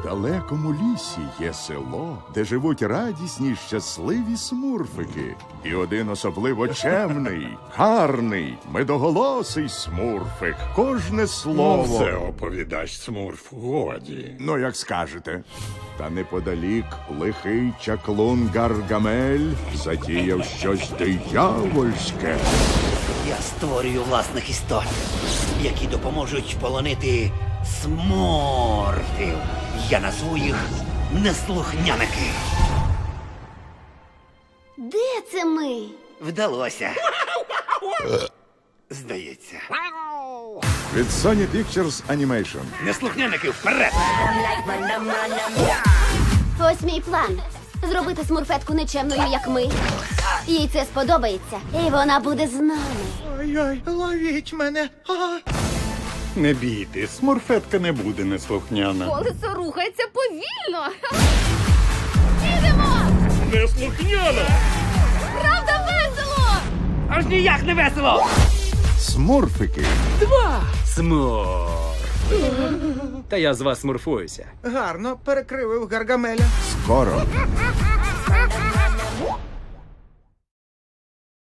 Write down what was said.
В далекому лісі є село, де живуть радісні щасливі смурфики. І один особливо чемний, гарний, медоголосий смурфик. Кожне слово. Ну, Все оповідач Смурф, годі. Ну, як скажете. Та неподалік лихий чаклун Гаргамель затіяв щось диявольське. Я створюю власних істот, які допоможуть полонити сморфів. Я назву їх неслухняники. Де це ми? Вдалося. Здається. Від Sony Pictures Animation. Неслухняники вперед! Ось мій план. Зробити смурфетку нечемною, як ми. Їй це сподобається, і вона буде з нами. Ой-ой, ловіть мене. А. Не бійтесь, смурфетка не буде неслухняна. Колесо рухається повільно. Їдемо! Неслухняна! Правда весело! Аж ніяк не весело! Смурфики. Два! Смор. Та я з вас смурфуюся. Гарно перекривив Гаргамеля. Скоро.